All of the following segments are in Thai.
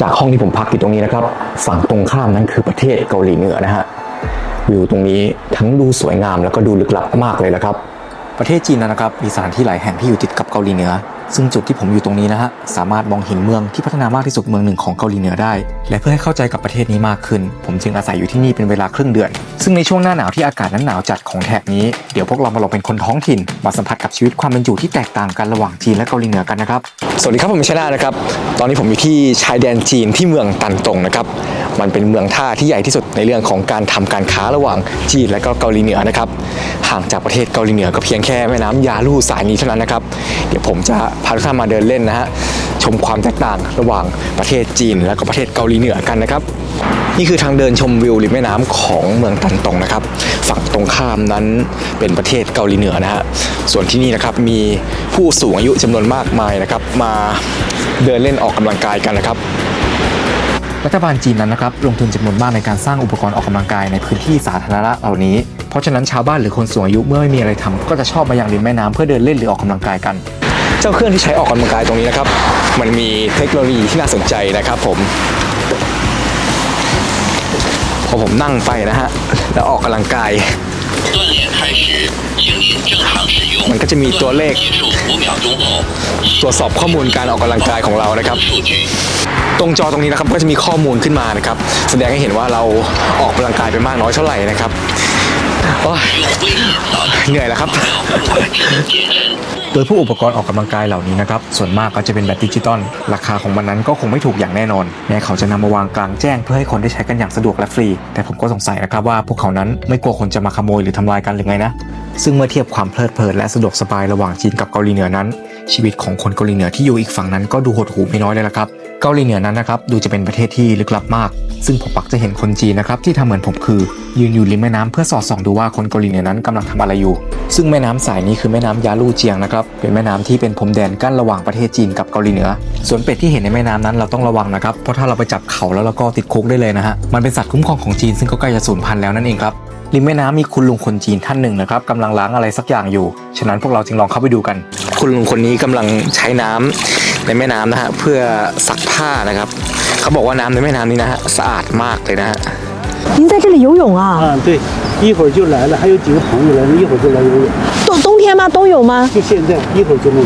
จากห้องที่ผมพักอยู่ตรงนี้นะครับ ฝั่งตรงข้ามนั้นคือประเทศเกาหลีเหนือนะฮะวิวตรงนี้ทั้งดูสวยงามแล้วก็ดูลึกลับมากเลยละครับ ประเทศจีนนะครับมีสถานที่หลายแห่งที่อยู่ติดกับเกาหลีเหนือ ซึ่งจุดที่ผมอยู่ตรงนี้นะฮะสามารถมองเห็นเมืองที่พัฒนามากที่สุดเมืองหนึ่งของเกาหลีเหนือได้ และเพื่อให้เข้าใจกับประเทศนี้มากขึ้น ผมจึงอาศัยอยู่ที่นี่เป็นเวลาครึ่งเดือน ซึ่งในช่วงหน้าหนาวที่อากาศนั้นหนาวจัดของแถบนี้เดี๋ยวพวกเรามาลองเป็นคนท้องถิ่นมาสัมผัสกับชีวิตความเป็นอยู่ที่แตกต่างกันระหว่างจีนและเกาหลีเหนือกันนะครับสวัสดีครับผมชนะนะครับตอนนี้ผมอยู่ที่ชายแดนจีนที่เมืองตันตงนะครับมันเป็นเมืองท่าที่ใหญ่ที่สุดในเรื่องของการทำการค้าระหว่างจีนและก็เกาหลีเหนือนะครับห่างจากประเทศเกาหลีเหนือก็เพียงแค่แม่น้ำยาลู่สายนี้เท่านั้นนะครับ เดี๋ยวผมจะพาทุกท่านมาเดินเล่นนะฮะชมความแตกต่างระหว่างประเทศจีนและก็ประเทศเกาหลีเหนือกันนะครับ นี่คือทางเดินชมวิวริมแม่น้ำของเมืองตันตงนะครับ ฝั่งตรงข้ามนั้นเป็นประเทศเกาหลีเหนือนะฮะส่วนที่นี่นะครับมีผู้สูงอายุจำนวนมากมายนะครับ มาเดินเล่นออกกำลังกายกันนะครับ รัฐบาลจีนนั้นนะครับลงทุนจำนวนมากในการสร้างอุปกรณ์ออกกำลังกายในพื้นที่สาธารณะเหล่านี้ เพราะฉะนั้นชาวบ้านหรือคนสูงอายุเมื่อไม่มีอะไรทำก็จะชอบมาอย่างริมแม่น้ำเพื่อเดินเล่นหรือออกกำลังกายกัน เจ้าเครื่องที่ใช้ออกกำลังกายตรงนี้นะครับมันมีเทคโนโลยีที่น่าสนใจนะครับผมพอผมนั่งไปนะฮะแล้วออกกำลังกาย มันก็จะมีตัวเลข ตรวจสอบข้อมูลการออกกำลังกายของเรานะครับ ตรงจอตรงนี้นะครับก็จะมีข้อมูลขึ้นมานะครับ แสดงให้เห็นว่าเราออกกำลังกายไปมากน้อยเท่าไหร่นะครับเหนื่อยแล้วครับ โดยผู้อุปกรณ์ออกกำลังกายเหล่านี้นะครับส่วนมากก็จะเป็นแบบดิจิตอลราคาของมันนั้นก็คงไม่ถูกอย่างแน่นอนแม้เขาจะนำมาวางกลางแจ้งเพื่อให้คนได้ใช้กันอย่างสะดวกและฟรี แต่ผมก็สงสัยนะครับว่าพวกเขานั้นไม่กลัวคนจะมาขโมยหรือทำลายกันหรือไงนะซึ่งเมื่อเทียบความเพลิดเพลินและสะดวกสบายระหว่างจีนกับเกาหลีเหนือนั้น ชีวิตของคนเกาหลีเหนือที่อยู่อีกฝั่งนั้นก็ดูหดหู่ไม่น้อยเลยละครับ กาหลีเหนือนั้นนะครับดูจะเป็นประเทศที่ลึกลับมาก ซึ่งผมปักจะเห็นคนจีนนะครับที่ทำเหมือนผมคือ ยืนอยู่ริมแม่น้ำเพื่อสอดส่องดูว่าคนเกาหลีเหนือนั้นกำลังทำอะไรอยู่ ซึ่งแม่น้ำสายนี้คือแม่น้ำยาลู่เจียงนะครับเป็นแม่น้ำที่เป็นพรมแดนกั้นระหว่างประเทศจีนกับเกาหลีเหนือ ส่วนเป็ดที่เห็นในแม่น้ำนั้นเราต้องระวังนะครับเพราะถ้าเราไปจับเขาแล้วเราก็ติดคุกได้เลยนะฮะมันเป็นสัตว์คุ้มครองของจีนซึ่งก็ใกล้จะสูญพันธุ์แล้วนั่นเองครับริมแม่น้ำมีคุณลุงคนจีนท่านหนึ่งนะครับกำลังล้างอะไรสักอย่างอยู่ ฉะนั้นพวกเราจึงลองเข้าไปดูกัน คุณลุงคนนี้กำลังใช้น้ำ ในแม่น้ำนะฮะเพื่อซักผ้านะครับ เขาบอกว่าน้ำในแม่น้ำนี้นะฮะสะอาดมากเลยนะฮะ 您在这里游泳啊？啊，对，一会儿就来了，还有几个朋友来了，一会儿就来游泳，冬冬天吗？都有吗？就现在一会儿就弄。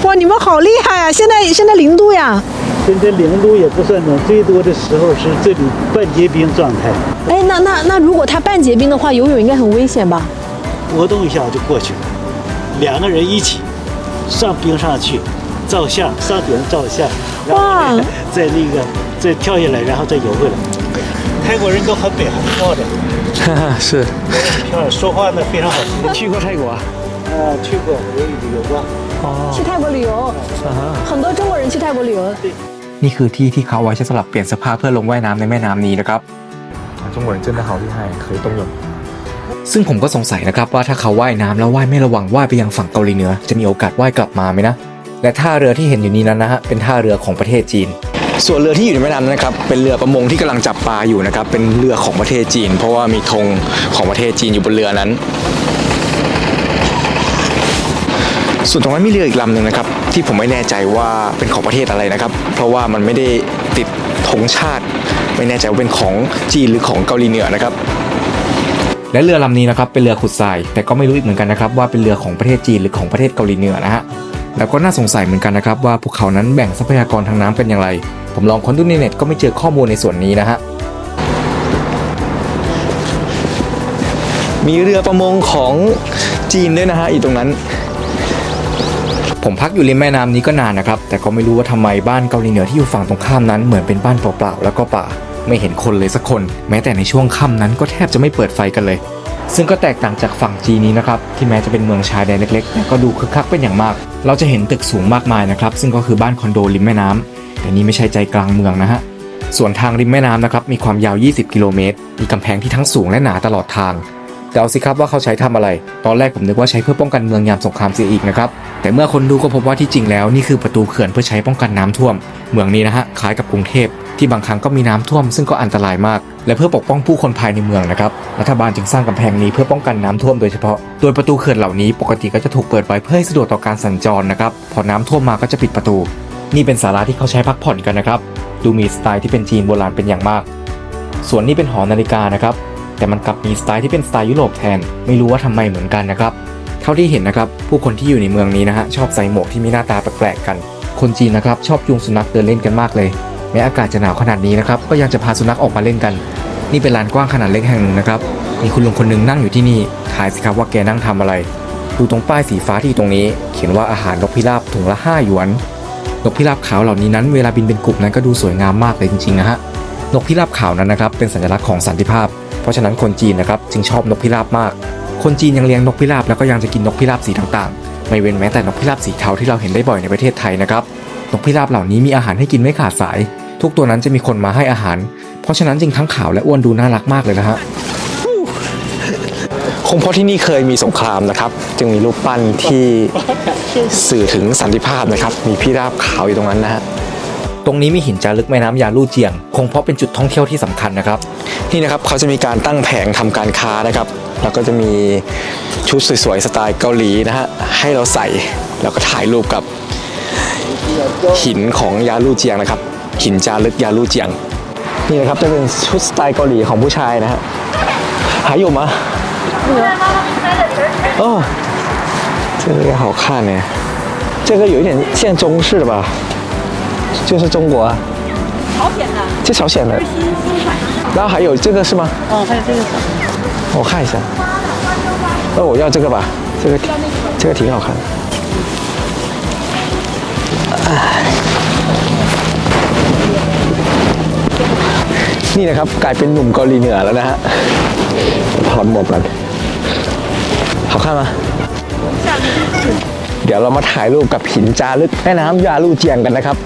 哇，你们好厉害啊！现在现在零度呀？现在零度也不算冷，最多的时候是这里半结冰状态，哎，那那那如果它半结冰的话，游泳应该很危险吧？活动一下就过去了。两个人一起上冰上去 照相，上顶照相，然后呢再那个再跳下来，然后再游回来。泰国人都很美，很漂亮，是漂亮，说话呢非常好听。去过泰国啊？啊，去过，我也旅游过。去泰国旅游，很多中国人去泰国旅游。 นี่คือที่ที่เขาเอาไว้ใช้สำหรับเปลี่ยนเสื้อผ้าเพื่อลงว่ายน้ำในแม่น้ำนี้นะครับ中国人真的好厉害可以动泳ซึ่งผมก็สงสัยนะครับว่าถ้าเขาว่ายน้ำแล้วว่ายไม่ระวังว่ายไปยังฝั่งเกาหลีเหนือจะมีโอกาสว่ายกลับมาไหมนะ และท่าเรือที่เห็นอยู่นี้นั้นนะฮะเป็นท่าเรือของประเทศจีน ส่วนเรือที่อยู่ในแม่น้ำนั้นนะครับเป็นเรือประมงที่กำลังจับปลาอยู่นะครับเป็นเรือของประเทศจีน เพราะว่ามีธงของประเทศจีนอยู่บนเรือนั้น ส่วนตรงนั้นมีเรืออีกลำหนึ่งนะครับที่ผมไม่แน่ใจว่าเป็นของประเทศอะไรนะครับ เพราะว่ามันไม่ได้ติดธงชาติ ไม่แน่ใจว่าเป็นของจีนหรือของเกาหลีเหนือนะครับ และเรือลำนี้นะครับเป็นเรือขุดทรายแต่ก็ไม่รู้อีกเหมือนกันนะครับว่าเป็นเรือของประเทศจีนหรือของประเทศเกาหลีเหนือนะฮะ แล้วก็น่าสงสัยเหมือนกันนะครับว่าพวกเขานั้นแบ่งทรัพยากรทางน้ำกันอย่างไร ผมลองค้นดูในเน็ตก็ไม่เจอข้อมูลในส่วนนี้นะฮะมีเรือประมงของจีนด้วยนะฮะอยู่ตรงนั้น ผมพักอยู่ริมแม่น้ำนี้ก็นานนะครับ แต่ก็ไม่รู้ว่าทำไมบ้านเกาหลีเหนือที่อยู่ฝั่งตรงข้ามนั้นเหมือนเป็นบ้านเปล่าๆแล้วก็ป่า ไม่เห็นคนเลยสักคน แม้แต่ในช่วงค่ำนั้นก็แทบจะไม่เปิดไฟกันเลย ซึ่งก็แตกต่างจากฝั่งจีนนี้นะครับที่แม้จะเป็นเมืองชายแดนเล็กๆ แต่ก็ดูคึกคักเป็นอย่างมาก เราจะเห็นตึกสูงมากมายนะครับซึ่งก็คือบ้านคอนโดริมแม่น้ำแต่นี่ไม่ใช่ใจกลางเมืองนะฮะส่วนทางริมแม่น้ำนะครับมีความยาว 20 กิโลเมตรมีกำแพงที่ทั้งสูงและหนาตลอดทาง เอาสิครับว่าเขาใช้ทำอะไร ตอนแรกผมนึกว่าใช้เพื่อป้องกันเมืองยามสงครามเสียอีกนะครับ แต่เมื่อคนดูก็พบว่าที่จริงแล้วนี่คือประตูเขื่อนเพื่อใช้ป้องกันน้ำท่วม เมืองนี้นะฮะคล้ายกับกรุงเทพที่บางครั้งก็มีน้ำท่วมซึ่งก็อันตรายมาก และเพื่อปกป้องผู้คนภายในเมืองนะครับ รัฐบาลจึงสร้างกำแพงนี้เพื่อป้องกันน้ำท่วมโดยเฉพาะ โดยประตูเขื่อนเหล่านี้ปกติก็จะถูกเปิดไว้เพื่อให้สะดวกต่อการสัญจรนะครับ พอน้ำท่วมมาก็จะปิดประตู นี่เป็นศาลาที่เขาใช้พักผ่อนกันนะครับ ดูมีสไตล์ที่เป็นจีนโบราณเป็นอย่างมาก ส่วนนี้เป็นหอนาฬิกานะครับ แต่มันกลับมีสไตล์ที่เป็นสไตล์ยุโรปแทน ไม่รู้ว่าทำไมเหมือนกันนะครับ เท่าที่เห็นนะครับ ผู้คนที่อยู่ในเมืองนี้นะฮะชอบใส่หมวกที่มีหน้าตาแปลกๆกัน คนจีนนะครับชอบจูงสุนัขเดินเล่นกันมากเลย แม้อากาศจะหนาวขนาดนี้นะครับก็ยังจะพาสุนัขออกมาเล่นกัน นี่เป็นลานกว้างขนาดเล็กแห่งหนึ่งนะครับ มีคุณลุงคนหนึงนั่งอยู่ที่นี่ทายสิครับว่าแกนั่งทำอะไร ดูตรงป้ายสีฟ้าที่ตรงนี้ เขียนว่าอาหารนกพิราบถุงละ5หยวนนกพิราบขาวเหล่านี้นั้นเวลาบินเป็นกลุ่มนั้นก็ดูสวยงามมากเลยจริงๆนะฮะนกพิราบขาวนั้นนะครับเป็นสัญลักษณ์ของสันติภาพ ราะฉะนั้นคนจีนนะครับจึงชอบนกพิราบมาก คนจีนยังเลี้ยงนกพิราบแล้วก็ยังจะกินนกพิราบสีต่างๆ ไม่เว้นแม้แต่นกพิราบสีเทาที่เราเห็นได้บ่อยในประเทศไทยนะครับ นกพิราบเหล่านี้มีอาหารให้กินไม่ขาดสาย ทุกตัวนั้นจะมีคนมาให้อาหาร เพราะฉะนั้นจึงทั้งขาวและอ้วนดูน่ารักมากเลยนะฮะคงเพราะที่นี่เคยมีสงครามนะครับ จึงมีรูปปั้นที่สื่อถึงสันติภาพนะครับ มีพี่ราบขาวอยู่ตรงนั้นนะฮะ ตรงนี้มีหินจารึกแม่น้ำยาลู่เจียง คงเพราะเป็นจุดท่องเที่ยวที่สำคัญนะครับ นี่นะครับเขาจะมีการตั้งแผงทำการค้านะครับ แล้วก็จะมีชุดสวยๆสไตล์เกาหลีนะฮะให้เราใส่แล้วก็ถ่ายรูปกับหินของยาลู่เจียงนะครับ หินจารึกยาลู่เจียง นี่นะครับจะเป็นชุดสไตล์เกาหลีของผู้ชายนะฮะหายอยู่吗哦这个也好看呢这个有一点像中式的吧 就是中国啊朝鲜的，这朝鲜的新新款。然后还有这个是吗哦，还有这个小。我看一下。那我要这个吧，这个这个挺好看的。นี่นะครับกลายเป็นหนุ่มเกาหลีเหนือแล้วนะฮะถอดหมวกก่อน好看吗เดี๋ยวเรามาถ่ายรูปกับหินจารึกแม่น้ำยาลู่เจียงกันนะครับ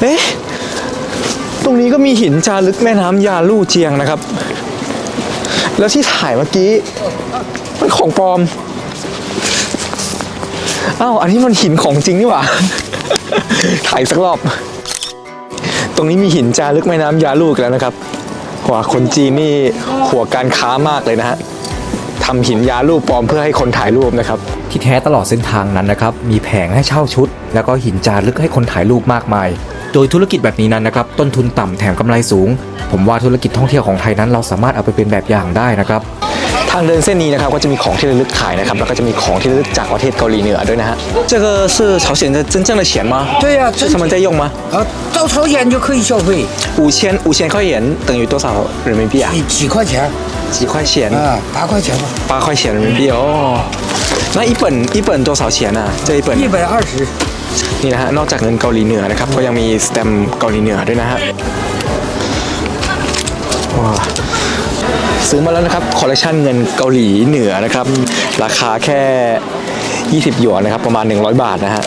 เอ๊ะ ตรงนี้ก็มีหินจารึกแม่น้ำยาลู่เจียงนะครับ แล้วที่ถ่ายเมื่อกี้ มันของปลอมอ้าวอันนี้มันหินของจริงนี่หว่า ถ่ายสักรอบ ตรงนี้มีหินจารึกแม่น้ำยาลู่อีกแล้วนะครับว่าคนจีนนี่หัวการค้ามากเลยนะฮะทำหินยาลู่ปลอมเพื่อให้คนถ่ายรูปนะครับ ที่แท้ตลอดเส้นทางนั้นนะครับ มีแผงให้เช่าชุด แล้วก็หินจารึกให้คนถ่ายรูปมากมาย โดยธุรกิจแบบนี้นั้นนะครับ ต้นทุนต่ำแถมกำไรสูง ผมว่าธุรกิจท่องเที่ยวของไทยนั้นเราสามารถเอาไปเป็นแบบอย่างได้นะครับ ทางเดินเส้นนี้นะครับก็จะมีของที่ระลึกขายนะครับ แล้วก็จะมีของที่ระลึกจากประเทศเกาหลีเหนือด้วยนะฮะ这个是朝鲜的真正的钱吗对呀、是他们在用吗啊，到朝鲜就可以消费，五千五千块钱等于多少人民币啊几几块钱几块钱啊，八块钱吧，八块钱人民币哦那一本一本多少钱呢这一本一百二十。 นี่นะฮะนอกจากเงินเกาหลีเหนือนะครับก็ยังมีสแตมเกาหลีเหนือด้วยนะฮะว้าวซื้อมาแล้วนะครับคอลเลคชันเงินเกาหลีเหนือนะครับ ราคาแค่ 20 หยวนนะครับ ประมาณ 100 บาทนะฮะ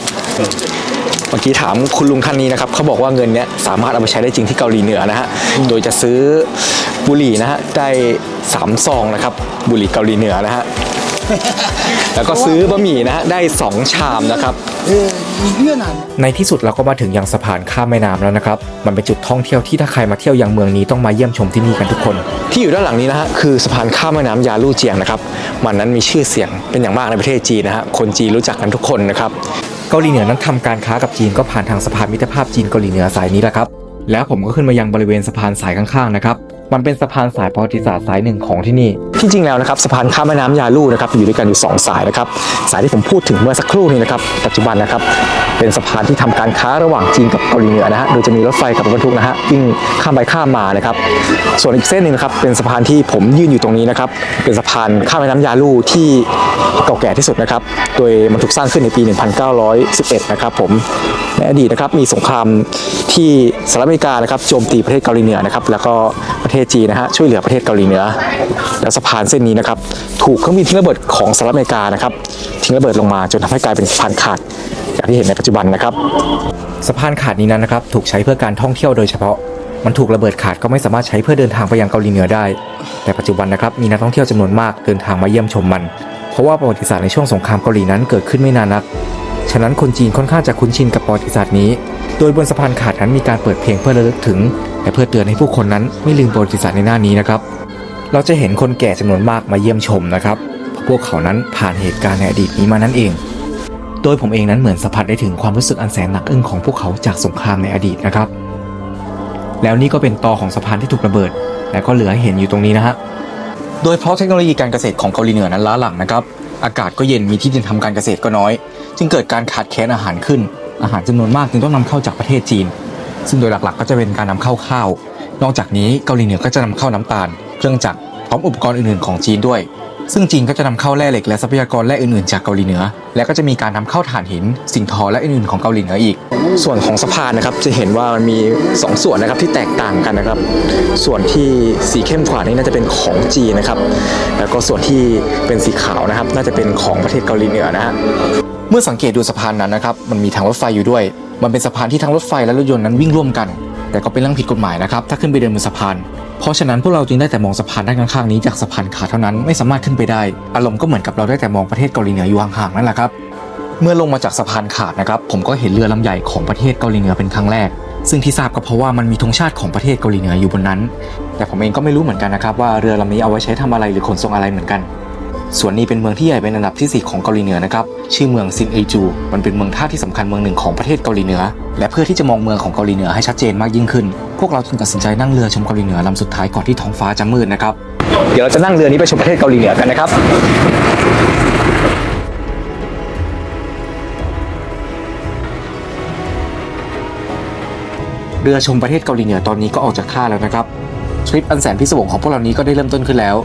เมื่อกี้ถามคุณลุงท่านนี้นะครับเขาบอกว่าเงินเนี้ยสามารถเอาไปใช้ได้จริงที่เกาหลีเหนือนะฮะโดยจะซื้อบุหรี่นะฮะได้สามซองนะครับบุหรี่เกาหลีเหนือนะฮะ แล้วก็ซื้อบะหมี่นะได้ 2 ชามนะครับ ในที่สุดเราก็มาถึงยังสะพานข้ามแม่น้ำแล้วนะครับ มันเป็นจุดท่องเที่ยวที่ถ้าใครมาเที่ยวยังเมืองนี้ต้องมาเยี่ยมชมที่นี่กันทุกคน ที่อยู่ด้านหลังนี้นะฮะคือสะพานข้ามแม่น้ำยาลู่เจียงนะครับมันนั้นมีชื่อเสียงเป็นอย่างมากในประเทศจีนนะฮะคนจีนรู้จักกันทุกคนนะครับ เกาหลีเหนือนั้นทำการค้ากับจีนก็ผ่านทางสะพานมิตรภาพจีนเกาหลีเหนือสายนี้แหละครับ แล้วผมก็ขึ้นมายังบริเวณสะพานสายข้างๆนะครับ มันเป็นสะพานสายประวัติศาสตร์สายหนึ่งของที่นี่ที่จริงแล้วนะครับสะพานข้ามแม่น้ำยาลู่นะครับอยู่ด้วยกันอยู่สองสายนะครับสายที่ผมพูดถึงเมื่อสักครู่นี้นะครับปัจจุบันนะครับเป็นสะพานที่ทำการค้าระหว่างจีนกับเกาหลีเหนือนะฮะโดยจะมีรถไฟกับรถบรรทุกนะฮะวิ่งข้ามไปข้ามมานะครับส่วนอีกเส้นหนึ่งนะครับเป็นสะพานที่ผมยืนอยู่ตรงนี้นะครับเป็นสะพานข้ามแม่น้ำยาลู่ที่เก่าแก่ที่สุดนะครับโดยมันถูกสร้างขึ้นในปี 1911 นะครับผมในอดีตนะครับมีสงครามที่สหรัฐอเมริกานะครับโจมตีประเทศเกาหลีเหนือนะครับแล้วก็ประเทศจีนนะฮะช่วยเหลือประเทศเกาหลีเหนือแล้วสะพานเส้นนี้นะครับถูกเครื่องบินทิ้งระเบิดของสหรัฐอเมริกานะครับทิ้งระเบิดลงมาจนทำให้กลายเป็นสะพานขาดอย่างที่เห็นในปัจจุบันนะครับสะพานขาดนี้นั้นนะครับถูกใช้เพื่อการท่องเที่ยวโดยเฉพาะ มันถูกระเบิดขาดก็ไม่สามารถใช้เพื่อเดินทางไปยังเกาหลีเหนือได้ แต่ปัจจุบันนะครับมีนักท่องเที่ยวจำนวนมากเดินทางมาเยี่ยมชมมัน เพราะว่าประวัติศาสตร์ในช่วงสงครามเกาหลีนั้นเกิดขึ้นไม่นานนัก ฉะนั้นคนจีนค่อนข้างจะคุ้นชินกับประวัติศาสตร์นี้ โดยบนสะพานขาดนั้นมีการเปิดเพลงเพื่อระลึกถึง และเพื่อเตือนให้ผู้คนนั้นไม่ลืมประวัติศาสตร์ในหน้านี้นะครับ เราจะเห็นคนแก่จำนวนมากมาเยี่ยมชมนะครับเพราะพวกเขานั้นผ่านเหตุการณ์ในอดีตนี้มานั่นเอง โดยผมเองนั้นเหมือนสัมผัสได้ถึงความรู้สึกอันแสนหนักอึ้งของพวกเขาจากสงครามในอดีตนะครับ แล้วนี่ก็เป็นตอของสะพานที่ถูกระเบิด และก็เหลือให้เห็นอยู่ตรงนี้นะฮะ โดยเพราะเทคโนโลยีการเกษตรของเกาหลีเหนือนั้นล้าหลังนะครับ อากาศก็เย็นมีที่ดินทำการเกษตรก็น้อย จึงเกิดการขาดแคลนอาหารขึ้น อาหารจำนวนมากจึงต้องนำเข้าจากประเทศจีน ซึ่งโดยหลักๆ ก็จะเป็นการนำเข้าข้าว นอกจากนี้เกาหลีเหนือก็จะนำเข้าน้ำตาล เครื่องจักรพร้อมอุปกรณ์อื่นๆของจีนด้วย ซึ่งจีนก็จะนำเข้าแร่เหล็กและทรัพยากรแร่อื่นๆจากเกาหลีเหนือ และก็จะมีการนำเข้าถ่านหิน สิ่งทอและอื่นๆของเกาหลีเหนืออีก ส่วนของสะพานนะครับจะเห็นว่ามันมี 2 ส่วนนะครับที่แตกต่างกันนะครับ ส่วนที่สีเข้มกว่านี่น่าจะเป็นของจีนนะครับ แล้วก็ส่วนที่เป็นสีขาวนะครับ น่าจะเป็นของประเทศเกาหลีเหนือนะฮะเมื่อสังเกตดูสะพานนั้นนะครับมันมีทางรถไฟอยู่ด้วย มันเป็นสะพานที่ทั้งรถไฟและรถยนต์นั้นวิ่งร่วมกัน แต่ก็เป็นเรื่องผิดกฎหมายนะครับ ถ้าขึ้นไปเดินบนสะพาน เพราะฉะนั้นพวกเราจึงได้แต่มองสะพานด้านข้างๆนี้จากสะพานขาเท่านั้นไม่สามารถขึ้นไปได้ อารมณ์ก็เหมือนกับเราได้แต่มองประเทศเกาหลีเหนืออยู่ห่างๆนั่นแหละครับ เมื่อลงมาจากสะพานขาดนะครับ ผมก็เห็นเรือลำใหญ่ของประเทศเกาหลีเหนือเป็นครั้งแรก ซึ่งที่ทราบก็เพราะว่ามันมีธงชาติของประเทศเกาหลีเหนืออยู่บนนั้น แต่ผมเองก็ไม่รู้เหมือนกันนะครับว่าเรือลำนี้เอาไว้ใช้ทำอะไรหรือขนส่งอะไรเหมือนกัน ส่วนนี้เป็นเมืองที่ใหญ่เป็นอันดับที่ 4 ของเกาหลีเหนือนะครับ ชื่อเมืองซินเอจู มันเป็นเมืองท่าที่สำคัญเมืองหนึ่งของประเทศเกาหลีเหนือ และเพื่อที่จะมองเมืองของเกาหลีเหนือให้ชัดเจนมากยิ่งขึ้น พวกเราจึงตัดสินใจนั่งเรือชมเกาหลีเหนือลำสุดท้ายก่อนที่ท้องฟ้าจะมืดนะครับ เดี๋ยวเราจะนั่งเรือนี้ไปชมประเทศเกาหลีเหนือกันนะครับเรือชมประเทศเกาหลีเหนือตอนนี้ก็ออกจากท่าแล้วนะครับทริปอันแสนพิศวงของพวกเรานี้ก็ได้เริ่มต้นขึ้นแล้ว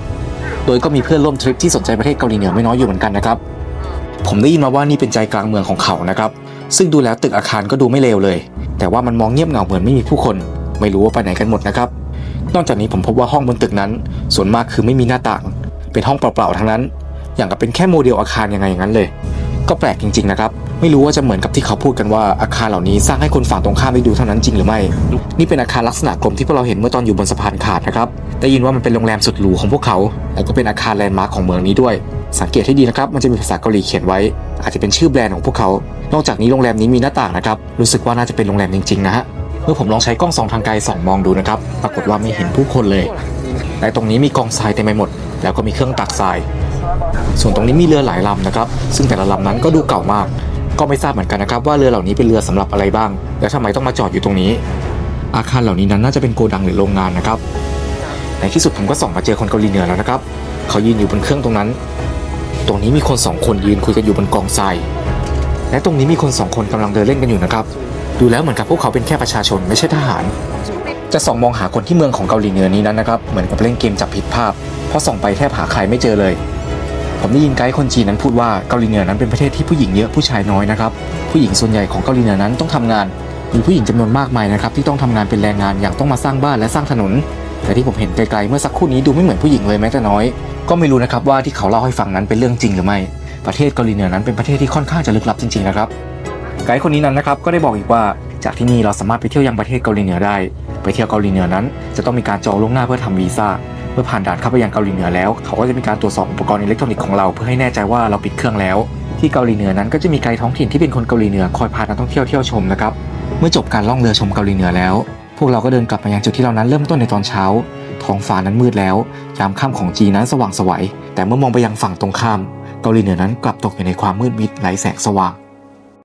โดยก็มีเพื่อนร่วมทริปที่สนใจประเทศเกาหลีเหนือไม่น้อยอยู่เหมือนกันนะครับ ผมได้ยินมาว่านี่เป็นใจกลางเมืองของเขานะครับ ซึ่งดูแล้วตึกอาคารก็ดูไม่เลวเลย แต่ว่ามันมองเงียบเหงาเหมือนไม่มีผู้คน ไม่รู้ว่าไปไหนกันหมดนะครับ นอกจากนี้ผมพบว่าห้องบนตึกนั้น ส่วนมากคือไม่มีหน้าต่าง เป็นห้องเปล่าๆทั้งนั้น อย่างกับเป็นแค่โมเดลอาคารยังไงอย่างนั้นเลย ก็แปลกจริง ๆนะครับ ไม่รู้ว่าจะเหมือนกับที่เขาพูดกันว่าอาคารเหล่านี้สร้างให้คนฝั่งตรงข้ามได้ดูเท่านั้นจริงหรือไม่ นี่เป็นอาคารลักษณะกลมที่พวกเราเห็นเมื่อตอนอยู่บนสะพานขาดนะครับ ได้ยินว่ามันเป็นโรงแรมสุดหรูของพวกเขาและก็เป็นอาคารแลนด์มาร์คของเมืองนี้ด้วย สังเกตให้ดีนะครับ มันจะมีภาษาเกาหลีเขียนไว้ อาจจะเป็นชื่อแบรนด์ของพวกเขา นอกจากนี้โรงแรมนี้มีหน้าต่างนะครับ รู้สึกว่าน่าจะเป็นโรงแรมจริงๆนะฮะ เมื่อผมลองใช้กล้องส่องทางไกลส่องมองดูนะครับ ปรากฏว่าไม่เห็นผู้คนเลย แต่ตรงนี้มีกองทรายเต็มไปหมด แล้วก็มีเครื่องตักทราย ส่วนตรงนี้มีเรือหลายลำนะครับ ซึ่งแต่ละลำนั้นก็ดูเก่ามาก ก็ไม่ทราบเหมือนกันนะครับว่าเรือเหล่านี้เป็นเรือสำหรับอะไรบ้าง และทำไมต้องมาจอดอยู่ตรงนี้ อาคารเหล่านี้นั้นน่าจะเป็นโกดังหรือโรงงานนะครับ ในที่สุดผมก็ส่องมาเจอคนเกาหลีเหนือแล้วนะครับ เขายืนอยู่บนเครื่องตรงนั้น ตรงนี้มีคนสองคนยืนคุยกันอยู่บนกองทรายและตรงนี้มีคนสองคนกำลังเดินเล่นกันอยู่นะครับดูแล้วเหมือนกับพวกเขาเป็นแค่ประชาชนไม่ใช่ทหาร จะส่องมองหาคนที่เมืองของเกาหลีเหนือนี้นั้นนะครับเหมือนกับเล่นเกมจับผิดภาพเพราะส่องไปแทบหาใครไม่เจอเลย ผมได้ยินไกด์คนจีนนั้นพูดว่าเกาหลีเหนือนั้นเป็นประเทศที่ผู้หญิงเยอะผู้ชายน้อยนะครับ ผู้หญิงส่วนใหญ่ของเกาหลีเหนือนั้นต้องทำงาน มีผู้หญิงจำนวนมากมายนะครับที่ต้องทำงานเป็นแรงงานอย่างต้องมาสร้างบ้านและสร้างถนน แต่ที่ผมเห็นไกลๆเมื่อสักครู่นี้ดูไม่เหมือนผู้หญิงเลยแม้แต่น้อย ก็ไม่รู้นะครับว่าที่เขาเล่าให้ฟังนั้นเป็นเรื่องจริงหรือไม่ ประเทศเกาหลีเหนือนั้นเป็นประเทศที่ค่อนข้างจะลึกลับจริงๆนะครับ ไกด์คนนี้นั้นนะครับก็ได้บอกอีกว่าจากที่นี่เราสามารถไปเที่ยวยังประเทศเกาหลีเหนือได้ ไปเที่ยวเกาหลีเหนือนั้น จะต้องมีการจองล่วงหน้าเพื่อทำวีซ่า เมื่อผ่านด่านเข้าไปยังเกาหลีเหนือแล้ว เขาก็จะมีการตรวจสอบอุปกรณ์อิเล็กทรอนิกส์ของเราเพื่อให้แน่ใจว่าเราปิดเครื่องแล้ว ที่เกาหลีเหนือนั้นก็จะมีไกด์ท้องถิ่นที่เป็นคนเกาหลีเหนือคอยพานักท่องเที่ยวเที่ยวชมนะครับเมื่อจบการล่องเรือชมเกาหลีเหนือแล้ว พวกเราก็เดินกลับมายังจุดที่เรานั้นเริ่มต้นในตอนเช้า ท้องฟ้านั้นมืดแล้ว ยามค่ำของจีนนั้นสว่างไสวยแต่เมื่อมองไปยังฝั่งตรงข้าม เกาหลีเหนือนั้นกลับตกอยู่ในความมืดมิดไร้แสงสว่าง